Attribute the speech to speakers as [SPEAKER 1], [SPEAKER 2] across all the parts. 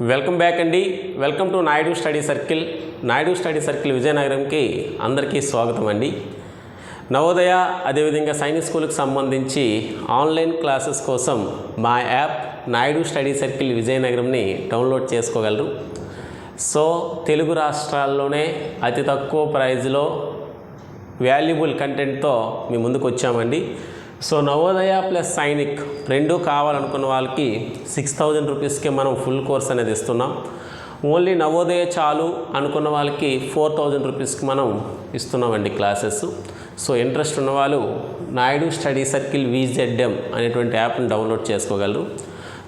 [SPEAKER 1] Welcome back అండి. Welcome to Naidu study circle. Naidu study circle విజయనగరంకి అందరికీ స్వాగతం అండి. నవోదయ అదేవిధంగా సైనిక్ స్కూల్కి సంబంధించి ఆన్లైన్ క్లాసెస్ కోసం మా యాప్ నాయుడు స్టడీ సర్కిల్ విజయనగరంని డౌన్లోడ్ చేసుకోగలరు. సో తెలుగు రాష్ట్రాల్లోనే అతి తక్కువ ప్రైజ్లో వాల్యుబుల్ కంటెంట్తో మీ ముందుకు వచ్చామండి. సో నవోదయ ప్లస్ సైనిక్ రెండు కావాలనుకున్న వాళ్ళకి సిక్స్ థౌజండ్ రూపీస్కే మనం ఫుల్ కోర్స్ అనేది ఇస్తున్నాం. ఓన్లీ నవోదయ చాలు అనుకున్న వాళ్ళకి ఫోర్ థౌజండ్ రూపీస్కి మనం ఇస్తున్నామండి క్లాసెస్. సో ఇంట్రెస్ట్ ఉన్నవాళ్ళు నాయుడు స్టడీ సర్కిల్ విజెడ్ఎం అనేటువంటి యాప్ని డౌన్లోడ్ చేసుకోగలరు.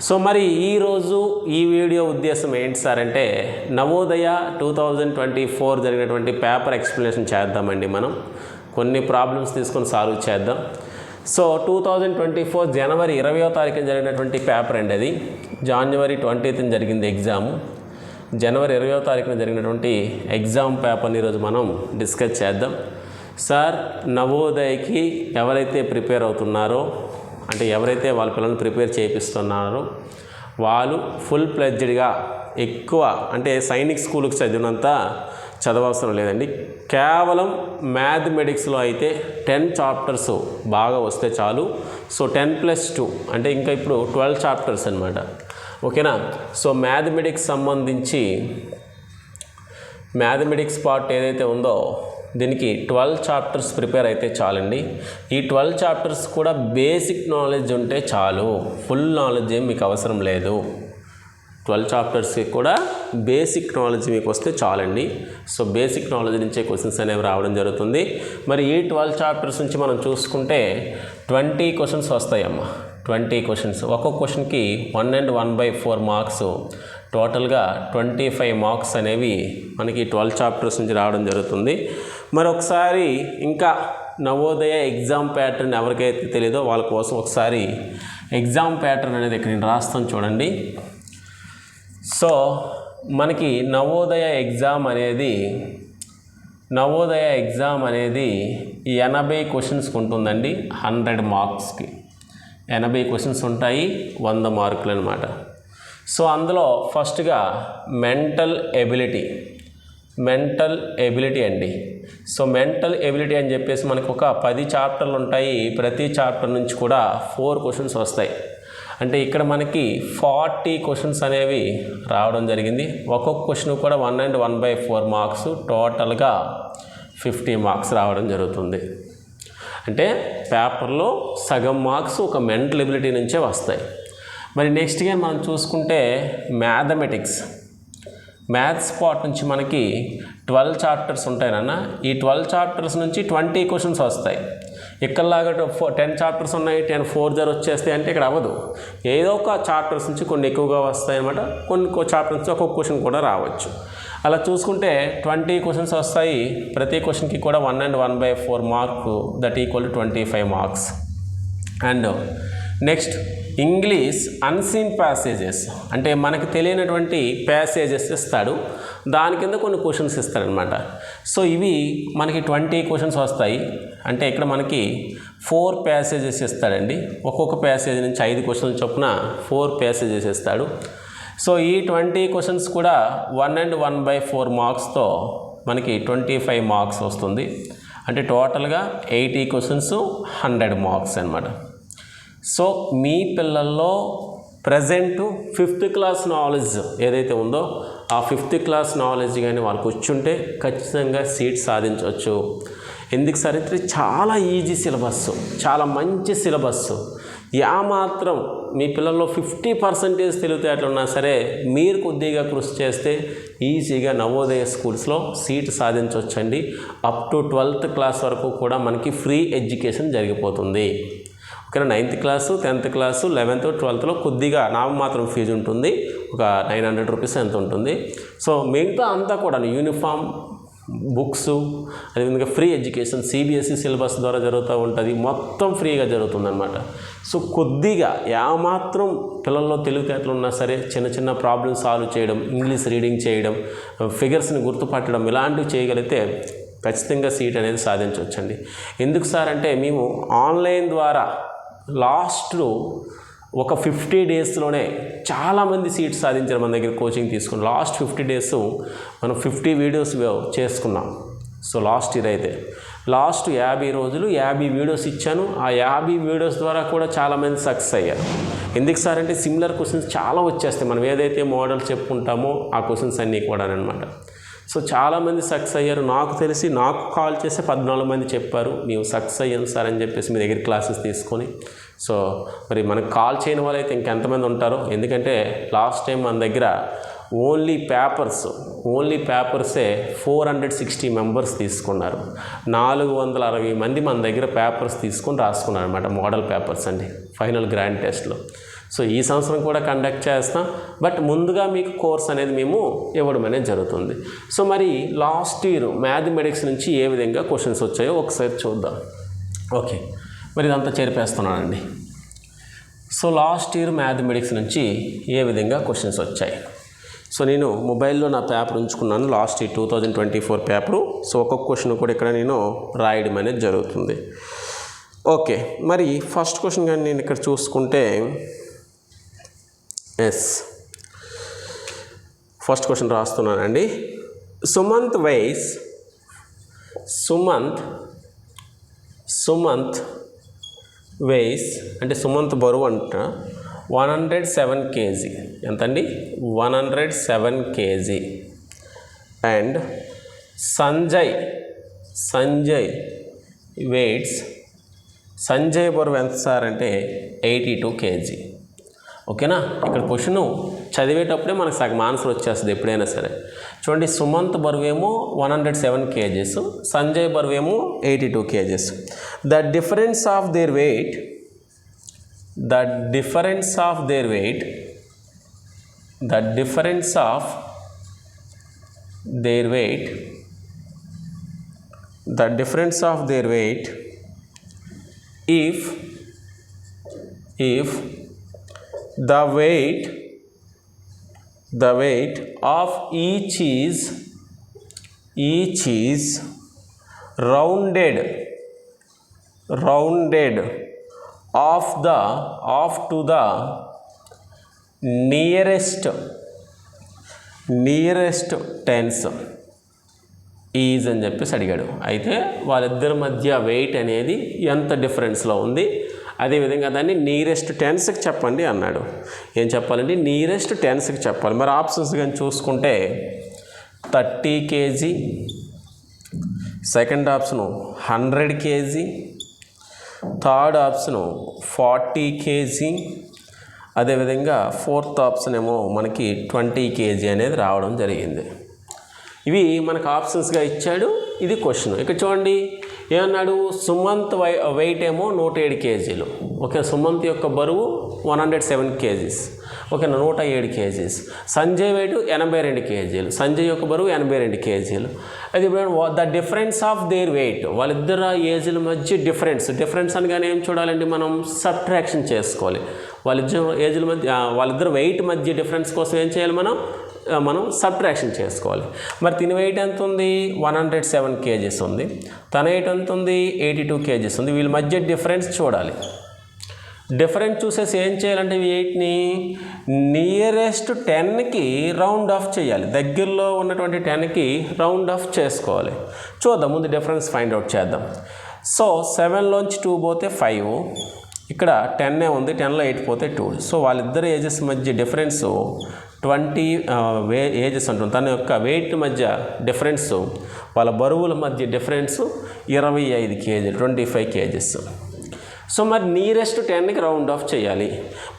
[SPEAKER 1] సో మరి ఈరోజు ఈ వీడియో ఉద్దేశం ఏంటి సార్ అంటే Navodaya two thousand twenty four జరిగినటువంటి పేపర్ ఎక్స్ప్లెనేషన్ చేద్దామండి మనం. కొన్ని ప్రాబ్లమ్స్ తీసుకొని సాల్వ్ చేద్దాం. So two thousand twenty four జనవరి ఇరవయో తారీఖున జరిగినటువంటి పేపర్ అండి అది. జాన్వరి ట్వంటీత్న జరిగింది ఎగ్జామ్ జనవరి ఇరవయో తారీఖున జరిగినటువంటి ఎగ్జామ్ పేపర్ని ఈరోజు మనం డిస్కస్ చేద్దాం. సార్ నవోదయకి ఎవరైతే ప్రిపేర్ అవుతున్నారో అంటే ఎవరైతే వాళ్ళ పిల్లల్ని ప్రిపేర్ చేపిస్తున్నారో వాళ్ళు ఫుల్ ప్లెడ్జ్డ్గా ఎక్కువ అంటే సైనిక్ స్కూల్కి చదివినంత చదవవసరం లేదండి. కేవలం మ్యాథమెటిక్స్లో అయితే టెన్ చాప్టర్స్ బాగా వస్తే చాలు. సో టెన్ ప్లస్ టూ అంటే ఇంకా ఇప్పుడు ట్వెల్వ్ చాప్టర్స్ అనమాట ఓకేనా? సో మ్యాథమెటిక్స్ సంబంధించి మ్యాథమెటిక్స్ పార్ట్ ఏదైతే ఉందో దీనికి ట్వెల్వ్ చాప్టర్స్ ప్రిపేర్ అయితే చాలండి. ఈ ట్వెల్వ్ చాప్టర్స్ కూడా బేసిక్ నాలెడ్జ్ ఉంటే చాలు. ఫుల్ నాలెడ్జ్ ఏం మీకు అవసరం లేదు. ట్వెల్వ్ చాప్టర్స్కి కూడా బేసిక్ నాలెడ్జ్ మీకు వస్తే చాలండి. సో బేసిక్ నాలెడ్జ్ నుంచే క్వశ్చన్స్ అనేవి రావడం జరుగుతుంది. మరి ఈ ట్వెల్వ్ చాప్టర్స్ నుంచి మనం చూసుకుంటే ట్వంటీ క్వశ్చన్స్ వస్తాయమ్మా. Twenty questions. ఒక్కొక్క క్వశ్చన్కి one and one by four marks. టోటల్గా ట్వంటీ ఫైవ్ మార్క్స్ అనేవి మనకి ట్వెల్వ్ చాప్టర్స్ నుంచి రావడం జరుగుతుంది. మరి ఒకసారి ఇంకా నవోదయ ఎగ్జామ్ ప్యాటర్న్ ఎవరికైతే తెలియదో వాళ్ళ కోసం ఒకసారి ఎగ్జామ్ ప్యాటర్న్ అనేది ఇక్కడ నేను రాస్తాను చూడండి. సో మనకి నవోదయ ఎగ్జామ్ అనేది నవోదయ ఎగ్జామ్ అనేది ఎనభై క్వశ్చన్స్కి ఉంటుందండి హండ్రెడ్ మార్క్స్కి. ఎనభై క్వశ్చన్స్ ఉంటాయి వంద మార్కులు అనమాట సో అందులో ఫస్ట్గా మెంటల్ ఎబిలిటీ మెంటల్ ఎబిలిటీ అండి. సో మెంటల్ ఎబిలిటీ అని చెప్పేసి మనకు ఒక పది చాప్టర్లు ఉంటాయి ప్రతి చాప్టర్ నుంచి కూడా ఫోర్ క్వశ్చన్స్ వస్తాయి. అంటే ఇక్కడ మనకి ఫార్టీ క్వశ్చన్స్ అనేవి రావడం జరిగింది. ఒక్కొక్క క్వశ్చన్ కూడా one and one by four marks టోటల్గా ఫిఫ్టీ మార్క్స్ రావడం జరుగుతుంది. అంటే పేపర్లో సగం మార్క్స్ ఒక మెంటల్ ఎబిలిటీ నుంచే వస్తాయి. మరి నెక్స్ట్గా మనం చూసుకుంటే మ్యాథమెటిక్స్. మ్యాథ్స్ పార్ట్ నుంచి మనకి ట్వెల్వ్ చాప్టర్స్ ఉంటాయనన్న ఈ ట్వెల్వ్ చాప్టర్స్ నుంచి ట్వంటీ క్వశ్చన్స్ వస్తాయి. ఇక్కడలాగా ఫోర్ టెన్ చాప్టర్స్ ఉన్నాయి టెన్ ఫోర్ జర్ వచ్చేస్తాయి అంటే ఇక్కడ అవ్వదు. ఏదో ఒక చాప్టర్స్ నుంచి కొన్ని ఎక్కువగా వస్తాయి అనమాట కొన్ని చాప్టర్స్ నుంచి ఒక్కొక్క క్వశ్చన్ కూడా రావచ్చు. అలా చూసుకుంటే ట్వంటీ క్వశ్చన్స్ వస్తాయి. ప్రతి క్వశ్చన్కి కూడా one and one by four mark that equal to twenty five marks and next English unseen passages అంటే మనకి తెలియనటువంటి ప్యాసేజెస్ ఇస్తాడు. దాని కింద కొన్ని క్వశ్చన్స్ ఇస్తాడనమాట సో ఇవి మనకి ట్వంటీ క్వశ్చన్స్ వస్తాయి. అంటే ఇక్కడ మనకి ఫోర్ ప్యాసేజెస్ ఇస్తాడండి. ఒక్కొక్క ప్యాసేజ్ నుంచి ఐదు క్వశ్చన్స్ చొప్పున ఫోర్ ప్యాసేజెస్ ఇస్తాడు. సో ఈ ట్వంటీ క్వశ్చన్స్ కూడా one and one by four మార్క్స్తో మనకి ట్వంటీ ఫైవ్ మార్క్స్ వస్తుంది. అంటే టోటల్గా ఎయిటీ క్వశ్చన్స్ హండ్రెడ్ మార్క్స్ అనమాట సో మీ పిల్లల్లో ప్రజెంట్ ఫిఫ్త్ క్లాస్ నాలెడ్జ్ ఏదైతే ఉందో ఆ ఫిఫ్త్ క్లాస్ నాలెడ్జ్ కానీ వాళ్ళకి వచ్చుంటే ఖచ్చితంగా సీట్ సాధించవచ్చు. ఎందుకు సరే అంటే చాలా ఈజీ సిలబస్ చాలా మంచి సిలబస్. మాత్రం మీ పిల్లల్లో ఫిఫ్టీ పర్సెంటేజ్ తెలివితేటలు ఉన్నా సరే మీరు కొద్దిగా కృషి చేస్తే ఈజీగా నవోదయ స్కూల్స్లో సీట్ సాధించవచ్చండి. అప్ టు ట్వెల్త్ క్లాస్ వరకు కూడా మనకి ఫ్రీ ఎడ్యుకేషన్ జరిగిపోతుంది. ఓకేనా ninth class tenth class eleventh ట్వెల్త్లో కొద్దిగా నామమాత్రం ఫీజు ఉంటుంది. ఒక నైన్ హండ్రెడ్ రూపీస్ ఎంత ఉంటుంది. సో మిగతా అంతా కూడా యూనిఫామ్ బుక్స్ అదేవిధంగా ఫ్రీ ఎడ్యుకేషన్ సిబిఎస్ఈ సిలబస్ ద్వారా జరుగుతూ ఉంటుంది. మొత్తం ఫ్రీగా జరుగుతుందన్నమాట. సో కొద్దిగా ఏమాత్రం పిల్లల్లో తెలివితేటలు ఉన్నా సరే చిన్న చిన్న ప్రాబ్లమ్స్ సాల్వ్ చేయడం ఇంగ్లీష్ రీడింగ్ చేయడం ఫిగర్స్ని గుర్తుపట్టడం ఇలాంటివి చేయగలిగితే ఖచ్చితంగా సీట్ అనేది సాధించవచ్చండి. ఎందుకు సార్ అంటే మేము ఆన్లైన్ ద్వారా లాస్ట్ ఒక ఫిఫ్టీ డేస్లోనే చాలామంది సీట్స్ సాధించారు మన దగ్గర కోచింగ్ తీసుకుని. లాస్ట్ ఫిఫ్టీ డేస్ మనం ఫిఫ్టీ వీడియోస్ చేసుకున్నాం. సో లాస్ట్ ఇయర్ అయితే లాస్ట్ యాభై రోజులు యాభై వీడియోస్ ఇచ్చాను. ఆ యాభై వీడియోస్ ద్వారా కూడా చాలామంది సక్సెస్ అయ్యారు. ఎందుకు సార్ అంటే సిమిలర్ క్వశ్చన్స్ చాలా వచ్చేస్తాయి. మనం ఏదైతే మోడల్ చెప్పుకుంటామో ఆ క్వశ్చన్స్ అన్నీ కూడా అనమాట సో చాలామంది సక్సెస్ అయ్యారు. నాకు తెలిసి నాకు కాల్ చేసి పద్నాలుగు మంది చెప్పారు. నీవు సక్సెస్ అయ్యాను సార్ అని చెప్పేసి మీ దగ్గర క్లాసెస్ తీసుకొని. సో మరి మనకు కాల్ చేయని వాళ్ళైతే ఇంకెంతమంది ఉంటారో. ఎందుకంటే లాస్ట్ టైం మన దగ్గర ఓన్లీ పేపర్స్ ఓన్లీ పేపర్సే ఫోర్ హండ్రెడ్ సిక్స్టీ మెంబర్స్ తీసుకున్నారు. నాలుగు వందల అరవై మంది మన దగ్గర పేపర్స్ తీసుకొని రాసుకున్నారు అనమాట మోడల్ పేపర్స్ అండి ఫైనల్ గ్రాండ్ టెస్ట్లో. సో ఈ సంవత్సరం కూడా కండక్ట్ చేస్తాం. బట్ ముందుగా మీకు కోర్స్ అనేది మేము ఇవ్వడం అనేది జరుగుతుంది. సో మరి లాస్ట్ ఇయర్ మ్యాథమెటిక్స్ నుంచి ఏ విధంగా క్వశ్చన్స్ వచ్చాయో ఒకసారి చూద్దాం. ఓకే మరి ఇదంతా చేరిపేస్తున్నానండి. సో లాస్ట్ ఇయర్ మ్యాథమెటిక్స్ నుంచి ఏ విధంగా క్వశ్చన్స్ వచ్చాయి? సో నేను మొబైల్లో నా పేపర్ ఉంచుకున్నాను. Last year two thousand twenty four paper so ఒక్కొక్క క్వశ్చన్ కూడా ఇక్కడ నేను రాయడం అనేది జరుగుతుంది. ఓకే మరి ఫస్ట్ క్వశ్చన్ కానీ నేను ఇక్కడ చూసుకుంటే ఎస్. ఫస్ట్ క్వశ్చన్ రాస్తున్నానండి. సుమంత్ వైస్ సుమంత్ సుమంత్ వెయిస్ అంటే సుమంత్ బరువు అంట వన్ హండ్రెడ్ సెవెన్ కేజీ. ఎంతండి? One hundred seven kg. And Sanjay Sanjay weights Sanjay బరువు ఎంత సార్ అంటే ఎయిటీ టూ కేజీ. ఓకేనా? ఇక్కడ క్వశ్చన్ చదివేటప్పుడే మనకు సగం ఆన్సర్ వచ్చేస్తుంది ఎప్పుడైనా సరే. చూడండి Sumanth బరువేమో one hundred seven kgs Sanjay బరువేమో eighty two kgs the difference of their weight the difference of their weight the difference of their weight the difference of their weight if if the weight the weight of each is each is rounded rounded off the off to the nearest nearest tens is అని చెప్పేసి అడిగాడు అయితే వాళ్ళిద్దరి మధ్య wait అనేది ఎంత డిఫరెన్స్లో ఉంది అదేవిధంగా దాన్ని నీరెస్ట్ టెన్స్కి చెప్పండి అన్నాడు. ఏం చెప్పాలంటే నీరెస్ట్ టెన్స్కి చెప్పాలి. మరి ఆప్షన్స్ కానీ చూసుకుంటే thirty kg second option hundred kg third option forty kg అదేవిధంగా ఫోర్త్ ఆప్షన్ ఏమో మనకి ట్వంటీ కేజీ అనేది రావడం జరిగింది. ఇవి మనకు ఆప్షన్స్గా ఇచ్చాడు. ఇది క్వశ్చన్ ఇక్కడ చూడండి. ఏమన్నాడు? సుమంత్ వై వెయిట్ ఏమో నూట ఏడు కేజీలు. ఓకే సుమంత్ యొక్క బరువు one hundred seven kgs. Okay నూట ఏడు కేజీస్. సంజయ్ వెయిట్ ఎనభై రెండు కేజీలు. సంజయ్ యొక్క బరువు ఎనభై రెండు కేజీలు. అది ఇప్పుడు the difference of their weight వాళ్ళిద్దరు ఏజ్ల మధ్య డిఫరెన్స్ డిఫరెన్స్ అనగానే ఏం చూడాలండి మనం? సబ్ట్రాక్షన్ చేసుకోవాలి. వాళ్ళిద్దరు ఏజ్ల మధ్య వాళ్ళిద్దరు వెయిట్ మధ్య డిఫరెన్స్ కోసం ఏం చేయాలి మనం? మనం సబ్ట్రాక్షన్ చేసుకోవాలి. మరి తిని వెయిట్ ఎంత ఉంది వన్ హండ్రెడ్ సెవెన్ కేజీస్ ఉంది. తన వెయిట్ ఎంత ఉంది ఎయిటీ టూ కేజీస్ ఉంది. వీళ్ళ మధ్య డిఫరెన్స్ చూడాలి. డిఫరెన్స్ చూసేసి ఏం చేయాలంటే ఎయిట్ని నియరెస్ట్ టెన్కి రౌండ్ ఆఫ్ చేయాలి. దగ్గరలో ఉన్నటువంటి టెన్కి రౌండ్ ఆఫ్ చేసుకోవాలి. చూద్దాం ముందు డిఫరెన్స్ ఫైండ్ అవుట్ చేద్దాం. సో సెవెన్లోంచి టూ పోతే ఫైవ్ ఇక్కడ టెన్నే ఉంది. టెన్లో ఎయిట్ పోతే టూ సో వాళ్ళిద్దరు ఏజెస్ మధ్య డిఫరెన్స్ ట్వంటీ వే ఏజెస్ అంటుంది తన యొక్క వెయిట్ మధ్య డిఫరెన్స్ వాళ్ళ బరువుల మధ్య డిఫరెన్స్ ఇరవై ఐదు kg twenty five kgs. So మరి నియరెస్ట్ టెన్కి రౌండ్ ఆఫ్ చేయాలి.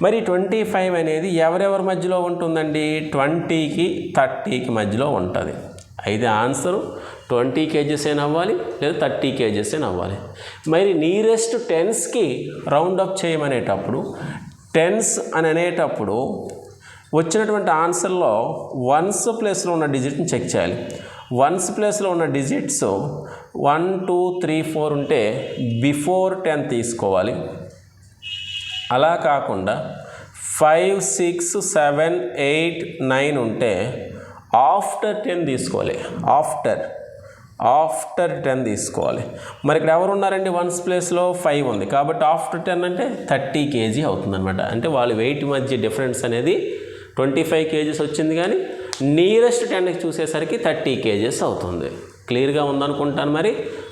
[SPEAKER 1] మరి ట్వంటీ ఫైవ్ అనేది ఎవరెవరి మధ్యలో ఉంటుందండి? ట్వంటీకి థర్టీకి మధ్యలో ఉంటుంది. అయితే ఆన్సరు ట్వంటీ కేజెస్ అయినా అవ్వాలి లేదా థర్టీ కేజెస్ అయినా అవ్వాలి మరి నియరెస్ట్ టెన్స్కి రౌండ్ అప్ చేయమనేటప్పుడు టెన్స్ అని అనేటప్పుడు వచ్చినటువంటి ఆన్సర్లో వన్స్ ప్లేస్లో ఉన్న డిజిట్ని చెక్ చేయాలి. వన్స్ ప్లేస్లో ఉన్న digits one two three four ఉంటే బిఫోర్ టెన్ తీసుకోవాలి. అలా కాకుండా five six seven eight nine ఉంటే ఆఫ్టర్ టెన్ తీసుకోవాలి. ఆఫ్టర్ ఆఫ్టర్ టెన్ తీసుకోవాలి. మరి ఇక్కడ ఎవరు ఉన్నారండి వన్స్ ప్లేస్లో? ఫైవ్ ఉంది. కాబట్టి ఆఫ్టర్ టెన్ అంటే థర్టీ కేజీ అవుతుందన్నమాట. అంటే వాళ్ళ వెయిట్ మధ్య డిఫరెన్స్ అనేది ట్వంటీ ఫైవ్ కేజీస్ వచ్చింది కానీ నియరెస్ట్ టెన్కి చూసేసరికి థర్టీ కేజీస్ అవుతుంది. క్లియర్గా ఉందనుకుంటాను మరి.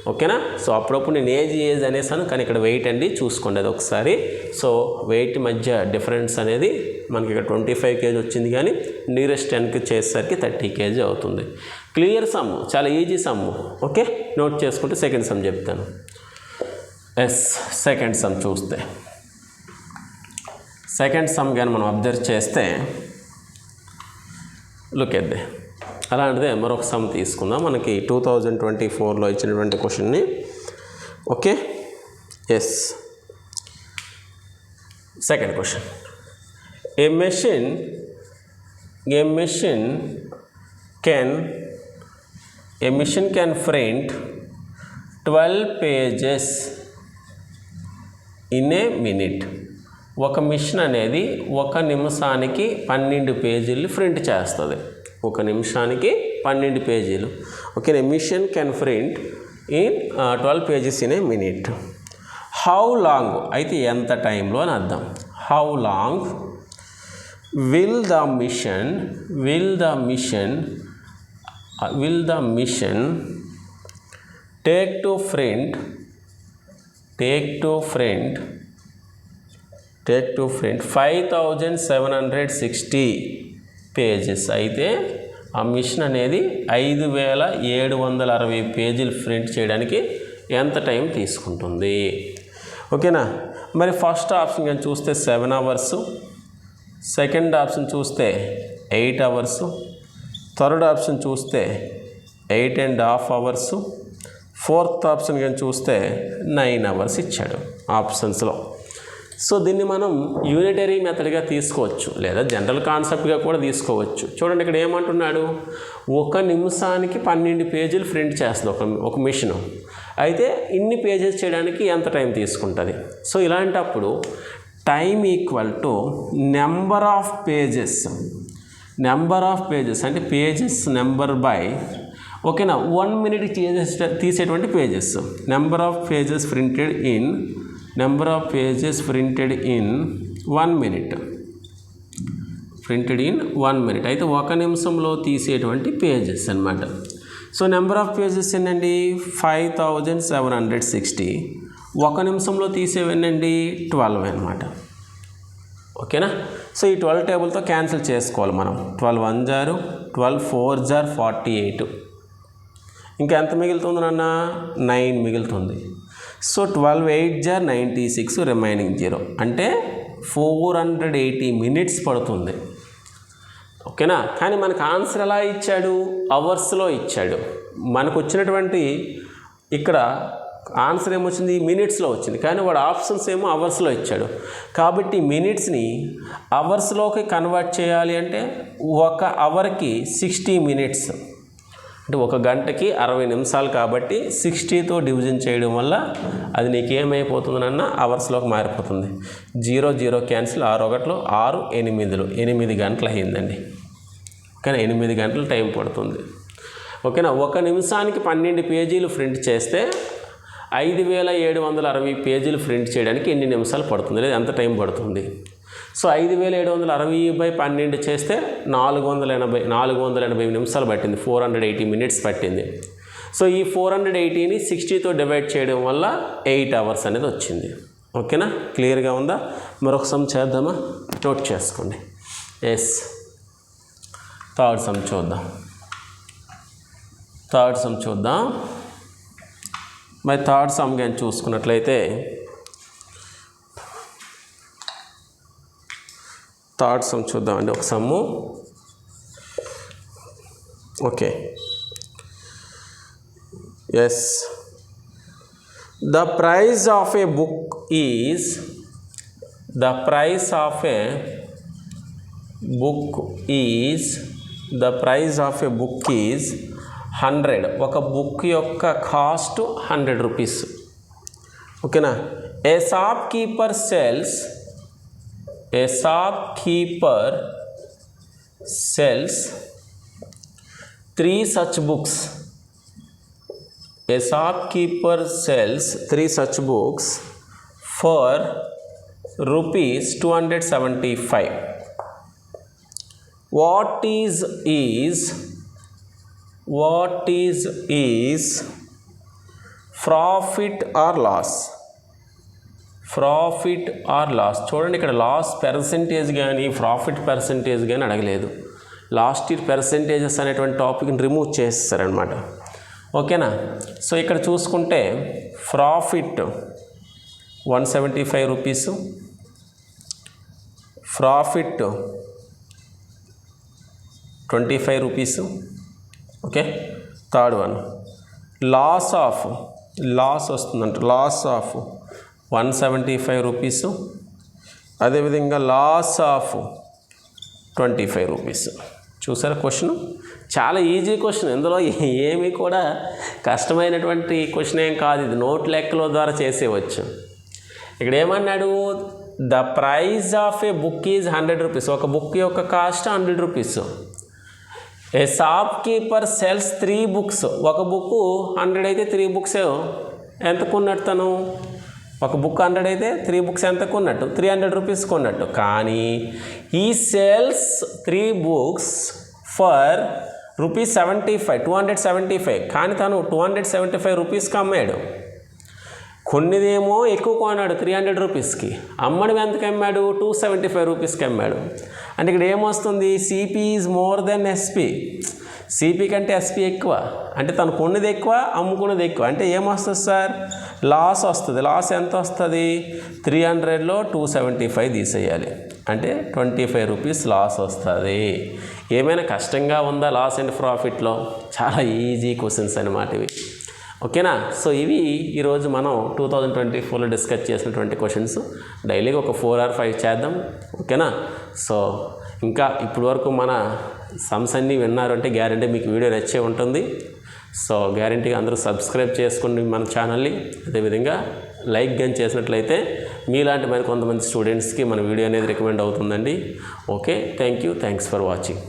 [SPEAKER 1] ఓకేనా? సో అప్పుడప్పుడు నేను ఏజ్ ఏజ్ అనేసాను కానీ ఇక్కడ వెయిట్ అండి చూసుకోండి అది ఒకసారి. సో వెయిట్ మధ్య డిఫరెన్స్ అనేది మనకి ఇక్కడ ట్వంటీ ఫైవ్ కేజీ వచ్చింది కానీ నియరెస్ట్ టెన్కి చేసేసరికి థర్టీ కేజీ అవుతుంది. క్లియర్ సమ్ చాలా ఈజీ సమ్ ఓకే? నోట్ చేసుకుంటే సెకండ్ సమ్ చెప్తాను. ఎస్ సెకండ్ సమ్ చూస్తే. సెకండ్ సమ్ కానీ మనం అబ్జర్వ్ చేస్తే లుక్ ఎద్దే అలాంటిదే మరొక సమ్ తీసుకుందాం. మనకి టూ థౌజండ్ ట్వంటీ ఫోర్లో ఇచ్చినటువంటి క్వశ్చన్ని okay yes second question a machine a machine can a machine can print twelve pages in a minute ఒక మిషన్ అనేది ఒక నిమిషానికి పన్నెండు పేజీలు ప్రింట్ చేస్తుంది. ఒక నిమిషానికి పన్నెండు పేజీలు. Okay machine can print in twelve pages in a minute how long అయితే ఎంత టైంలో అని అర్థం. How long will the machine will the machine will the machine take to print take to print take to print five thousand seven hundred sixty pages అయితే ఆ machine అనేది ఐదు వేల ఏడు వందల అరవై పేజీలు ప్రింట్ చేయడానికి ఎంత టైం తీసుకుంటుంది? ఓకేనా? మరి ఫస్ట్ ఆప్షన్ కానీ చూస్తే సెవెన్ అవర్స్. సెకండ్ ఆప్షన్ చూస్తే ఎయిట్ అవర్స్. థర్డ్ ఆప్షన్ చూస్తే eight and half hours. Fourth option కానీ చూస్తే నైన్ అవర్స్ ఇచ్చాడు ఆప్షన్స్లో. సో దీన్ని మనం యూనిటరీ మెథడ్గా తీసుకోవచ్చు లేదా జనరల్ కాన్సెప్ట్గా కూడా తీసుకోవచ్చు. చూడండి ఇక్కడ ఏమంటున్నాడు? ఒక నిమిషానికి పన్నెండు పేజీలు ప్రింట్ చేస్తుంది ఒక ఒక మిషన్. అయితే ఇన్ని పేజెస్ చేయడానికి ఎంత టైం తీసుకుంటుంది? సో ఇలాంటప్పుడు time equal to number of pages. Number of pages అంటే పేజెస్ నెంబర్ బై ఓకేనా? వన్ మినిట్ చేసే తీసేటువంటి pages. Number of pages printed in number of pages printed in one minute printed in one minute అయితే ఒక నిమిషంలో తీసేటువంటి pages అనమాట so number of pages ఏంటండి five thousand seven hundred sixty ఒక నిమిషంలో తీసేవేనండి ట్వెల్వ్ అనమాట ఓకేనా? సో ఈ ట్వెల్వ్ టేబుల్తో క్యాన్సిల్ చేసుకోవాలి మనం. ట్వెల్వ్ వన్ జారు ట్వెల్వ్ ఫోర్ జార్ ఫార్టీ ఎయిట్ ఇంకా ఎంత మిగులుతుంది నాన్న? నైన్ మిగులుతుంది. సో ట్వెల్వ్ ఎయిట్ జార్ నైంటీ సిక్స్ రిమైనింగ్ జీరో. అంటే ఫోర్ హండ్రెడ్ ఎయిటీ మినిట్స్ పడుతుంది. ఓకేనా? కానీ మనకు ఆన్సర్ ఎలా ఇచ్చాడు? అవర్స్లో ఇచ్చాడు. మనకు వచ్చినటువంటి ఇక్కడ ఆన్సర్ ఏమొచ్చింది? మినిట్స్లో వచ్చింది. కానీ వాడు ఆప్షన్స్ ఏమో అవర్స్లో ఇచ్చాడు. కాబట్టి మినిట్స్ని అవర్స్లోకి కన్వర్ట్ చేయాలి అంటే ఒక అవర్కి సిక్స్టీ మినిట్స్. అంటే ఒక గంటకి అరవై నిమిషాలు కాబట్టి సిక్స్టీతో డివిజన్ చేయడం వల్ల అది నీకు ఏమైపోతుందన్న అవర్స్లోకి మారిపోతుంది. జీరో జీరో క్యాన్సిల్ ఆరు ఒకటిలో ఆరు ఎనిమిదిలో. ఎనిమిది గంటలు అయిందండి కానీ ఎనిమిది గంటలు టైం పడుతుంది. ఓకేనా? ఒక నిమిషానికి పన్నెండు పేజీలు ప్రింట్ చేస్తే ఐదు వేల ఏడు వందల అరవై పేజీలు ప్రింట్ చేయడానికి ఎన్ని నిమిషాలు పడుతుంది? లేదా ఎంత టైం పడుతుంది? సో ఐదు వేల ఏడు వందల అరవై బై పన్నెండు చేస్తే నాలుగు వందల ఎనభై నాలుగు వందల ఎనభై నిమిషాలు పట్టింది. ఫోర్ హండ్రెడ్ ఎయిటీ మినిట్స్ పట్టింది. సో ఈ ఫోర్ హండ్రెడ్ ఎయిటీని సిక్స్టీతో డివైడ్ చేయడం వల్ల ఎయిట్ అవర్స్ అనేది వచ్చింది. ఓకేనా? క్లియర్గా ఉందా? మరొక సమ్ చేద్దామా? నోట్ చేసుకోండి. ఎస్ థర్డ్ సమ్ చూద్దాం. థర్డ్ సమ్ చూద్దాం. మరి థర్డ్ సమ్ కానీ చూసుకున్నట్లయితే థర్డ్ సమ్ చూద్దామండి ఒక sum. Okay. Yes the price of a book is the price of a book is the price of a book is hundred ఒక book యొక్క cost hundred rupees ఓకేనా a shopkeeper sells A shopkeeper sells three such books. a shopkeeper sells three such books for rupees 275 what is is what is is profit or loss profit or loss? చూడండి ఇక్కడ loss percentage కానీ profit percentage కానీ అడగలేదు. Last year percentages అనేటువంటి టాపిక్ని remove చేస్తారనమాట ఓకేనా? So ఇక్కడ చూసుకుంటే profit one seventy five rupees profit twenty five rupees okay? Third one. Loss of loss వస్తుందంట loss of. One seventy five rupees. అదేవిధంగా loss of twenty five rupees. చూసారా question? చాలా ఈజీ క్వశ్చన్. ఇందులో ఏమీ కూడా కష్టమైనటువంటి క్వశ్చన్ ఏం కాదు. ఇది నోట్ లెక్కల ద్వారా చేసేవచ్చు ఇక్కడ ఏమన్నాడు? The price of a book is hundred rupees. ఒక బుక్ యొక్క cost hundred rupees. A shopkeeper sells three books. ఒక బుక్ హండ్రెడ్ అయితే త్రీ బుక్స్. ఎంత కొన్నట్టు తను ఒక బుక్ హండ్రెడ్ అయితే త్రీ బుక్స్ ఎంత కొన్నట్టు త్రీ హండ్రెడ్ రూపీస్ కొన్నట్టు కానీ ఈ sales three books for rupees seventy five two hundred seventy five. కానీ తను టూ హండ్రెడ్ సెవెంటీ ఫైవ్ రూపీస్కి అమ్మాడు. కొన్నిదేమో ఎక్కువ కొన్నాడు త్రీ హండ్రెడ్ రూపీస్కి అమ్మడం ఎంతకు అమ్మాడు? టూ సెవెంటీ ఫైవ్ రూపీస్కి అమ్మాడు. అంటే ఇక్కడ ఏమొస్తుంది? CP is more than SP CP కంటే ఎస్పి ఎక్కువ. అంటే తను కొన్నది ఎక్కువ అమ్ముకున్నది ఎక్కువ. అంటే ఏమొస్తుంది సార్? లాస్ వస్తుంది. లాస్ ఎంత వస్తుంది? త్రీ హండ్రెడ్లో టూ సెవెంటీ ఫైవ్ తీసేయాలి. అంటే ట్వంటీ ఫైవ్ రూపీస్ లాస్ వస్తుంది. ఏమైనా కష్టంగా ఉందా లాస్ అండ్ ప్రాఫిట్లో చాలా ఈజీ క్వశ్చన్స్ అనమాట ఇవి. ఓకేనా? సో ఇవి ఈరోజు మనం టూ థౌజండ్ ట్వంటీ ఫోర్లో డిస్కస్ చేసినటువంటి క్వశ్చన్స్ డైలీగా ఒక ఫోర్ ఆర్ ఫైవ్ చేద్దాం. ఓకేనా? సో ఇంకా ఇప్పటి వరకు మన సమ్స్ అన్నీ విన్నారు అంటే గ్యారంటీ మీకు వీడియో నచ్చే ఉంటుంది. సో గ్యారంటీగా అందరూ సబ్స్క్రైబ్ చేసుకోండి మన ఛానల్ని. అదేవిధంగా లైక్ గన్ చేసినట్లయితే మీలాంటి మరి కొంతమంది స్టూడెంట్స్కి మన వీడియో అనేది రికమెండ్ అవుతుందండి. Okay thank you thanks for watching.